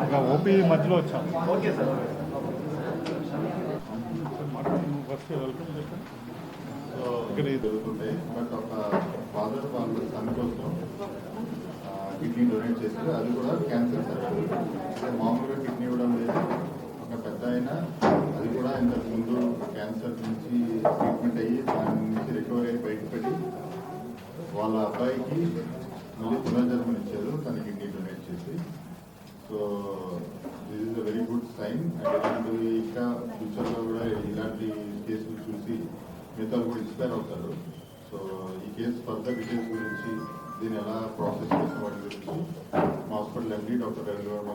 ఒక ఓపీ మధ్యలో వచ్చాం. Okay sir. ఫస్ట్ వెల్కమ్ చెప్పండి సో ఇక్కడ ఇది జరుగుతుంది బట్ ఒక ఫాదర్ వాళ్ళ సన్ కోసం కిడ్నీ డొనేట్ చేశారు అది కూడా క్యాన్సర్ సర్జరీ అంటే మామూలుగా కిడ్నీ ఇవ్వడం లేదు ఒక పెద్ద అయినా అది కూడా ఇంతకు ముందు క్యాన్సర్ నుంచి ట్రీట్మెంట్ అయ్యి దాని నుంచి రికవరీ అయ్యి వాళ్ళ అబ్బాయికి మళ్ళీ పునర్జన్మనిచ్చారు తన కిడ్నీ డొనేట్ చేసి. So this is a very good sign and ఇలాంటివి ఇంకా ఫ్యూచర్లో కూడా ఇలాంటి కేసులు చూసి మిగతా కూడా ఇన్స్పైర్ అవుతారు. సో ఈ కేసు ఫర్దర్ డీటెయిల్స్ గురించి దీన్ని ఎలా ప్రాసెస్ చేసిన వాటి గురించి మా hospital MD doctor Ravi Varma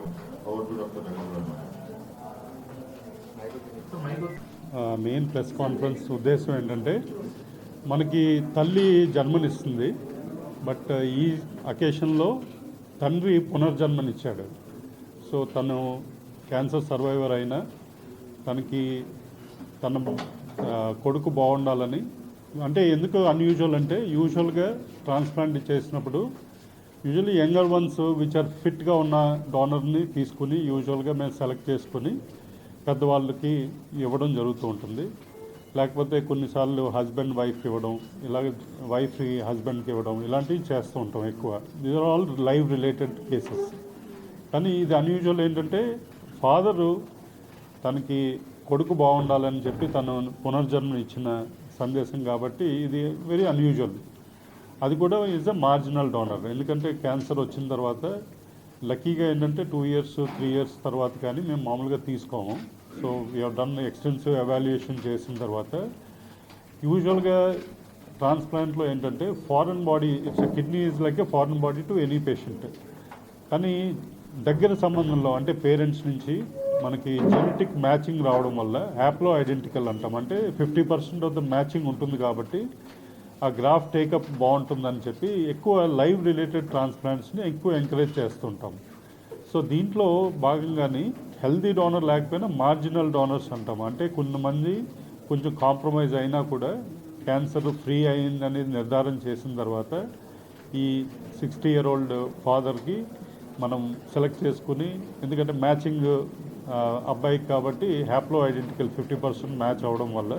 over to doctor Ravi Varma main press conference ఉద్దేశం ఏంటంటే మనకి తల్లి జన్మనిస్తుంది బట్ ఈ అకేషన్లో తండ్రి పునర్జన్మనిచ్చాడు. సో తను క్యాన్సర్ సర్వైవర్ అయినా తనకి తన కొడుకు బాగుండాలని అంటే ఎందుకు అన్యూజువల్ అంటే యూజువల్గా ట్రాన్స్ప్లాంట్ చేసినప్పుడు usually younger ones which are ఫిట్గా ఉన్న డోనర్ని తీసుకుని యూజువల్గా మేము సెలెక్ట్ చేసుకుని పెద్దవాళ్ళకి ఇవ్వడం జరుగుతూ ఉంటుంది. లేకపోతే కొన్నిసార్లు హస్బెండ్ వైఫ్ ఇవ్వడం ఇలాగ వైఫ్ హస్బెండ్కి ఇవ్వడం ఇలాంటివి చేస్తూ ఉంటాం ఎక్కువ. These are all live related cases కానీ ఇది అన్యూజువల్ ఏంటంటే ఫాదరు తనకి కొడుకు బాగుండాలని చెప్పి తను పునర్జన్మ ఇచ్చిన సందేశం కాబట్టి ఇది వెరీ అన్యూజువల్ అది కూడా ఈజ్ అ మార్జినల్ డోనర్ ఎందుకంటే క్యాన్సర్ వచ్చిన తర్వాత లక్కీగా ఏంటంటే టూ ఇయర్స్ త్రీ ఇయర్స్ తర్వాత కానీ మేము మామూలుగా తీసుకోము. So we done extensive evaluation చేసిన తర్వాత యూజువల్గా ట్రాన్స్ప్లాంట్లో ఏంటంటే foreign body it's kidney is like a foreign body to any patient కానీ దగ్గర సంబంధంలో అంటే పేరెంట్స్ నుంచి మనకి జెనెటిక్ మ్యాచింగ్ రావడం వల్ల యాప్లో ఐడెంటికల్ అంటాం. అంటే fifty percent of the matching ఉంటుంది కాబట్టి ఆ గ్రాఫ్ టేకప్ బాగుంటుందని చెప్పి ఎక్కువ లైవ్ రిలేటెడ్ ట్రాన్స్ప్లాంట్స్ని ఎక్కువ ఎంకరేజ్ చేస్తుంటాం. సో దీంట్లో భాగంగానే హెల్దీ డోనర్ లేకపోయినా మార్జినల్ డోనర్స్ అంటాం. అంటే కొంతమంది కొంచెం కాంప్రమైజ్ అయినా కూడా క్యాన్సర్ ఫ్రీ అయింది అనేది నిర్ధారణ చేసిన తర్వాత ఈ సిక్స్టీ ఇయర్ ఓల్డ్ ఫాదర్కి మనం సెలెక్ట్ చేసుకుని ఎందుకంటే మ్యాచింగ్ అబ్బాయికి కాబట్టి హ్యాప్లో ఐడెంటికల్ ఫిఫ్టీ పర్సెంట్ మ్యాచ్ అవడం వల్ల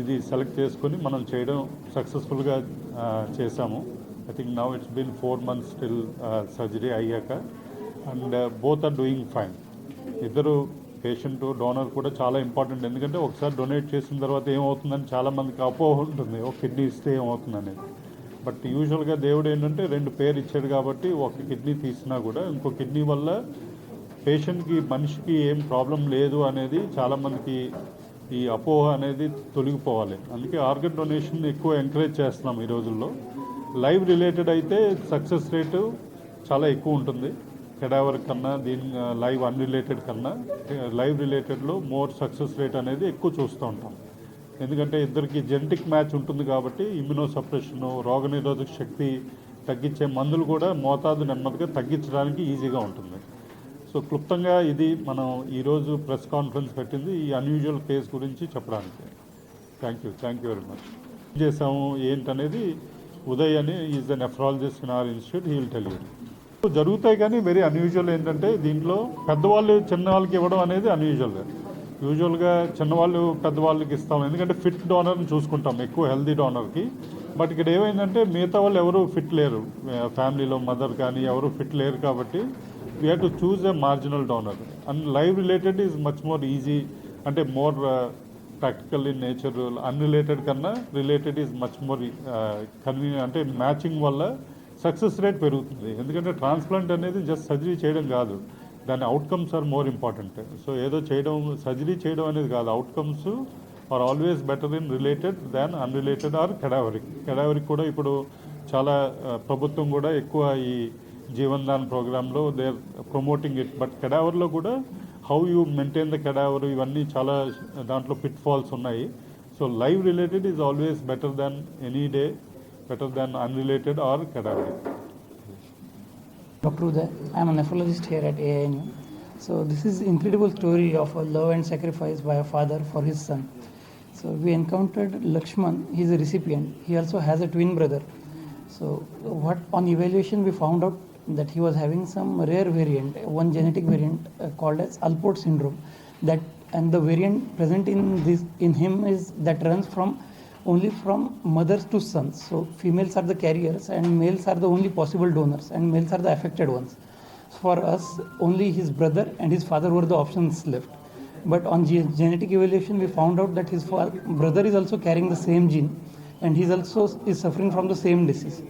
ఇది సెలెక్ట్ చేసుకొని మనం చేయడం సక్సెస్ఫుల్గా చేశాము. I think now it's been four months still surgery అయ్యాక. And both are doing fine. ఇద్దరు పేషెంట్ డోనర్ కూడా చాలా ఇంపార్టెంట్. ఎందుకంటే ఒకసారి డొనేట్ చేసిన తర్వాత ఏమవుతుందని చాలామందికి అపోహ ఉంటుంది. ఒక కిడ్నీ ఇస్తే ఏమవుతుంది అనేది బట్ యూజువల్గా దేవుడు ఏంటంటే రెండు పేరు ఇచ్చాడు కాబట్టి ఒక కిడ్నీ తీసినా కూడా ఇంకో కిడ్నీ వల్ల పేషెంట్కి మనిషికి ఏం ప్రాబ్లం లేదు అనేది చాలామందికి ఈ అపోహ అనేది తొలగిపోవాలి. అందుకే ఆర్గన్ డొనేషన్ ఎక్కువ ఎంకరేజ్ చేస్తున్నాం ఈ రోజుల్లో. లైవ్ రిలేటెడ్ అయితే సక్సెస్ రేటు చాలా ఎక్కువ ఉంటుంది. కెడావర్ కన్నా దీని లైవ్ అన్రిలేటెడ్ కన్నా లైవ్ రిలేటెడ్లో మోర్ సక్సెస్ రేట్ అనేది ఎక్కువ చూస్తూ ఉంటాం. ఎందుకంటే ఇద్దరికి జెనెటిక్ మ్యాచ్ ఉంటుంది కాబట్టి ఇమ్యూనో సప్రెషన్ రోగనిరోధక శక్తి తగ్గించే మందులు కూడా మోతాదు నెమ్మదిగా తగ్గించడానికి ఈజీగా ఉంటుంది. సో క్లుప్తంగా ఇది మనం ఈరోజు ప్రెస్ కాన్ఫరెన్స్ పెట్టింది ఈ అన్యూజువల్ కేస్ గురించి చెప్పడానికి. Thank you thank you very much ఏం చేసాము ఏంటనేది ఉదయ్ అని is the nephrologist in our institute he will జరుగుతాయి కానీ వెరీ అన్యూజువల్ ఏంటంటే దీంట్లో పెద్దవాళ్ళు చిన్నవాళ్ళకి ఇవ్వడం అనేది అన్యూజువల్గా యూజువల్గా చిన్నవాళ్ళు పెద్దవాళ్ళకి ఇస్తాం. ఎందుకంటే ఫిట్ డోనర్ని చూసుకుంటాం ఎక్కువ హెల్దీ డోనర్కి బట్ ఇక్కడ ఏమైందంటే మిగతా వాళ్ళు ఎవరు ఫిట్ లేరు. ఫ్యామిలీలో మదర్ కానీ ఎవరు ఫిట్ లేరు కాబట్టి we have to choose a marginal donor and live related is much more easy అంటే more practical in nature unrelated కన్నా related is much more convenient అంటే మ్యాచింగ్ వల్ల సక్సెస్ రేట్ పెరుగుతుంది. ఎందుకంటే ట్రాన్స్ప్లాంట్ అనేది జస్ట్ సర్జరీ చేయడం కాదు. దాని outcomes are more important so ఏదో చేయడం సర్జరీ చేయడం అనేది కాదు. Outcomes are always better in related than unrelated or cadaveric cadaveric కూడా ఇప్పుడు చాలా ప్రభుత్వం కూడా ఎక్కువ ఈ జీవన్దాన్ ప్రోగ్రాంలో they are promoting it but కెడావర్లో కూడా how you maintain the cadaver ఇవన్నీ చాలా దాంట్లో పిట్ ఫాల్స్ ఉన్నాయి. So live related is always better than any day better than unrelated or cadaveric. Dr. I am a nephrologist here at AIMU. So this is incredible story of a love and sacrifice by a father for his son. So we encountered Lakshman, he is a recipient. He also has a twin brother. So what on evaluation we found out that he was having some rare variant, one genetic variant uh, called as Alport syndrome. That and the variant present in this in him is that runs from only from mothers to sons. So females are the carriers and males are the only possible donors and males are the affected ones. For us, only his brother and his father were the options left. But on ge- genetic evaluation, we found out that his fa- brother is also carrying the same gene and he's also is suffering from the same disease.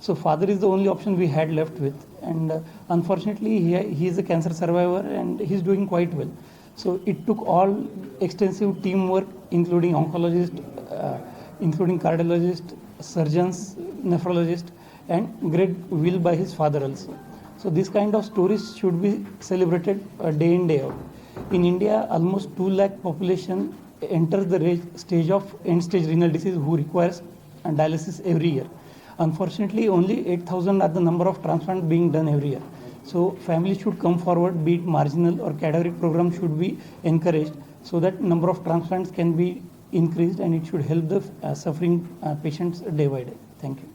So father is the only option we had left with, and uh, unfortunately he, he is a cancer survivor and he's doing quite well. So it took all extensive teamwork, including oncologist, uh, including cardiologist, surgeons, nephrologist, and great will by his father also. So this kind of stories should be celebrated uh, day in day out. In India, almost 2 lakh population enters the stage of end stage renal disease who requires dialysis every year. Unfortunately, only 8,000 are the number of transplants being done every year. So families should come forward, be it marginal or cadaveric program should be encouraged so that number of transplants can be increased and it should help the uh, suffering uh, patients day by day. Thank you.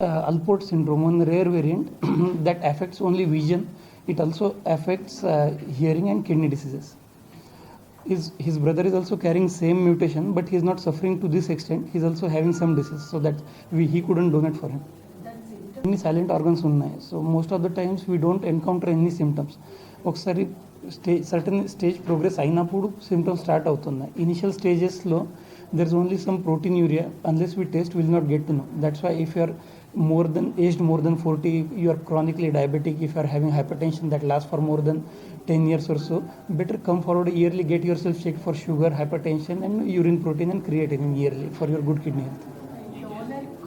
Uh, Alport syndrome, one rare variant that affects only vision. It also affects uh, hearing and kidney diseases. His, his brother is also carrying same mutation, but he is not suffering to this extent. He is also having some disease, so that we, he couldn't donate for him. ఎన్ని silent organs ఉన్నాయి so most of the times we don't encounter any symptoms ఒకసారి stage certain stage progress అయినప్పుడు symptoms start అవుతున్నాయి initial స్టేజెస్లో there is only some proteinuria unless we test will not get to know that's why if you are more than aged more than 40 you are chronically diabetic if you are having hypertension that lasts for more than 10 years or so better come forward yearly get yourself checked for sugar hypertension and urine protein and creatinine yearly for your good kidney health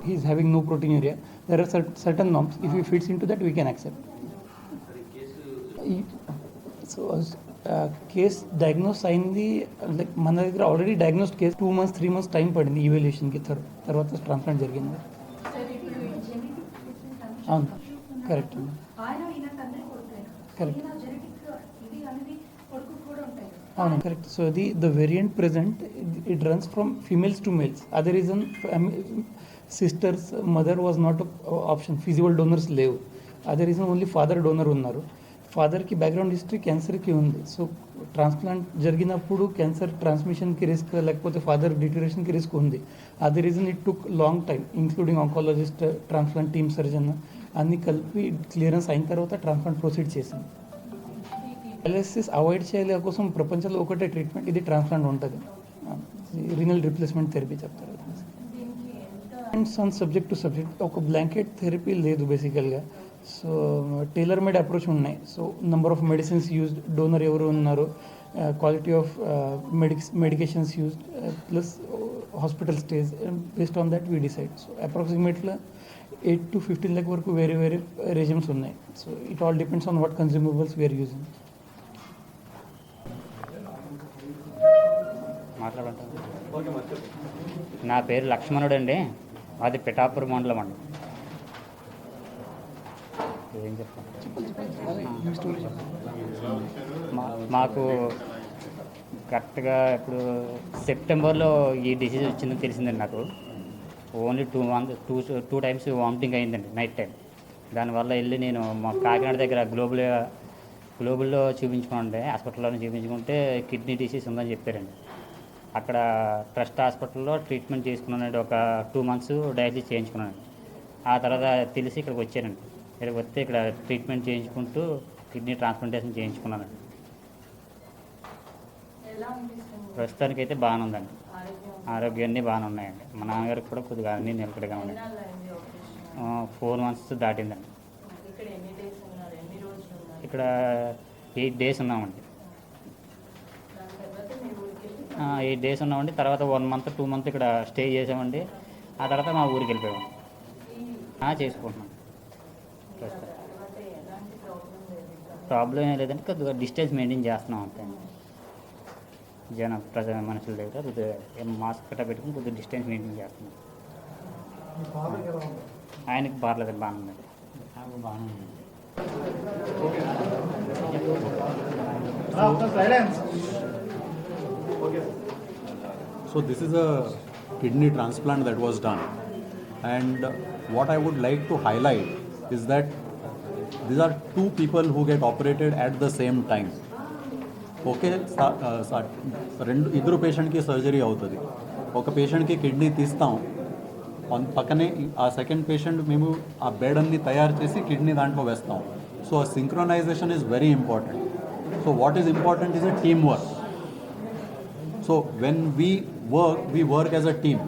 he is having no proteinuria there are cer- certain norms if he fits into that we can accept ఈ- so case diagnose అయింది like మన దగ్గర already diagnose case two months three months time పడింది ఈవాల్యుయేషన్కి తర్వాత transplant జరిగింది. అవును. Correct correct అవును. Correct so the the variant present it runs from females to males అదే reason sisters mother was not option feasible donors లేవు. అదే reason only father donor ఉన్నారు. ఫాదర్కి బ్యాక్గ్రౌండ్ హిస్టరీ క్యాన్సర్కి ఉంది. సో ట్రాన్స్ప్లాంట్ జరిగినప్పుడు క్యాన్సర్ ట్రాన్స్మిషన్కి రిస్క్ లేకపోతే ఫాదర్ డిటరేషన్కి రిస్క్ ఉంది. అది reason it took long time including oncologist transplant team surgeon అన్నీ కలిపి క్లియరెన్స్ అయిన తర్వాత ట్రాన్స్ప్లాంట్ ప్రొసీడ్ చేసింది. డయాలసిస్ అవాయిడ్ చేయలే కోసం ప్రపంచంలో ఒకటే ట్రీట్మెంట్ ఇది ట్రాన్స్ప్లాంట్ ఉంటుంది. రినల్ రిప్లేస్మెంట్ థెరపీ చెప్తారు. And son subject to subject ఒక బ్లాంకెట్ థెరపీ లేదు బేసికల్గా. సో టైలర్ మేడ్ అప్రోచ్ ఉన్నాయి. So number of medicines used donor ఎవరు ఉన్నారు quality of medics medications used plus hospital stage based on that we decide so approximately eight to fifteen lakh వరకు వేరే వేరే regimes ఉన్నాయి. So it all depends on what consumables we are using నా పేరు లక్ష్మణుడు అండి మాది పిఠాపురం మండలం అండి. ఏం చెప్పాలి? మా- మాకు కరెక్ట్గా ఇప్పుడు సెప్టెంబర్లో ఈ డిసీజ్ వచ్చిందని తెలిసిందండి నాకు. Only two month two two times vomiting అయిందండి నైట్ టైం. దానివల్ల వెళ్ళి నేను మా కాకినాడ దగ్గర గ్లోబల్ గ్లోబల్లో చూపించుకుంటే హాస్పిటల్లోనే చూపించుకుంటే కిడ్నీ డిసీజ్ ఉందని చెప్పారండి. అక్కడ ట్రస్ట్ హాస్పిటల్లో ట్రీట్మెంట్ చేసుకున్నానండి. ఒక టూ మంత్స్ డయాలసిస్ చేయించుకున్నాను ఆ తర్వాత తెలిసి ఇక్కడికి వచ్చానండి ఇక్కడికి వస్తే ఇక్కడ ట్రీట్మెంట్ చేయించుకుంటూ కిడ్నీ ట్రాన్స్ప్లాంటేషన్ చేయించుకున్నానండి. అనిపిస్తుంది ప్రస్తుతానికి అయితే బాగానే ఉందండి ఆరోగ్యం? ఆరోగ్యాన్ని బాగానే ఉన్నాయండి మా నాన్నగారికి కూడా కొద్దిగా అన్నీ నిలకడగా ఉన్నాయి. ఫోర్ మంత్స్ దాటిందండి. ఇక్కడ ఎయిట్ డేస్ ఉన్నామండి. ఎయిట్ డేస్ ఉన్నామండి. తర్వాత వన్ మంత్ టూ మంత్ ఇక్కడ స్టే చేసామండి. ఆ తర్వాత మా ఊరికి వెళ్ళిపోయాము చేసుకుంటున్నాం. ప్రాబ్లం లేదు ఇక్కడ. ప్రాబ్లం ఏం లేదంటే కొద్దిగా డిస్టెన్స్ మెయింటైన్ చేస్తున్నాం అంతే జన ప్రజ మనుషుల దగ్గర కొద్దిగా ఏం మాస్క్ కట్ట పెట్టుకుని కొద్దిగా డిస్టెన్స్ మెయింటైన్ చేస్తున్నాం ఆయనకి బాగలేదండి బాగానే ఉంది నాకు బాగానే ఉంది So this is a kidney transplant that was done. And what I would like to highlight is that these are two people who get operated at the same time. Okay సా- ఆ, సా- రెండు ఇద్దరు పేషెంట్కి సర్జరీ అవుతుంది ఒక పేషెంట్కి kidney తీస్తాం అన్- పక్కనే ఈ- ఆ సెకండ్ పేషెంట్ మేము ఆ బెడ్ అన్ని తయారు చేసి కిడ్నీ దాంట్లో వేస్తాం so synchronization is very important so what is important is a team work So when we work, we work as a team.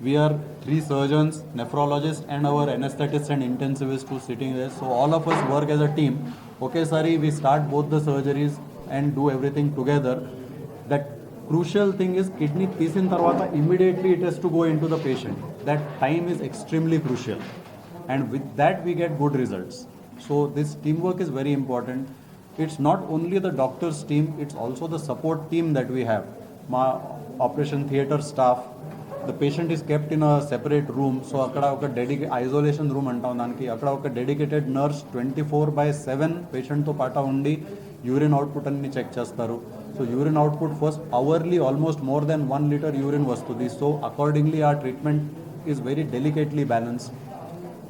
We are three surgeons, nephrologists, and our anesthetists and intensivists who sitting there. So all of us work as a team. Okay, sorry, we start both the surgeries and do everything together. That crucial thing is kidney తీసిన తర్వాత immediately it has to go into the patient. That time is extremely crucial. And with that we get good results. So this teamwork is very important. It's not only the doctor's team, it's also the support team that we have. మా operation theatre staff the patient is kept in a separate room so అక్కడ ఒక dedicated isolation room అంటాం దానికి. అక్కడ ఒక dedicated nurse twenty four by seven పేషెంట్తో పాటు ఉండి urine output అన్ని చెక్ చేస్తారు. So urine output first hourly almost more than one litre urine వస్తుంది. సో అకార్డింగ్లీ ఆ treatment is very delicately balance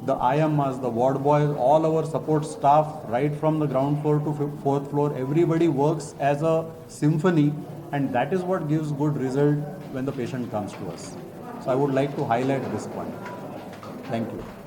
the IMRs, the ward boys, all our support staff, right from the ground floor to fif- fourth floor, everybody works as a symphony, and that is what gives good result when the patient comes to us. So I would like to highlight this point. Thank you.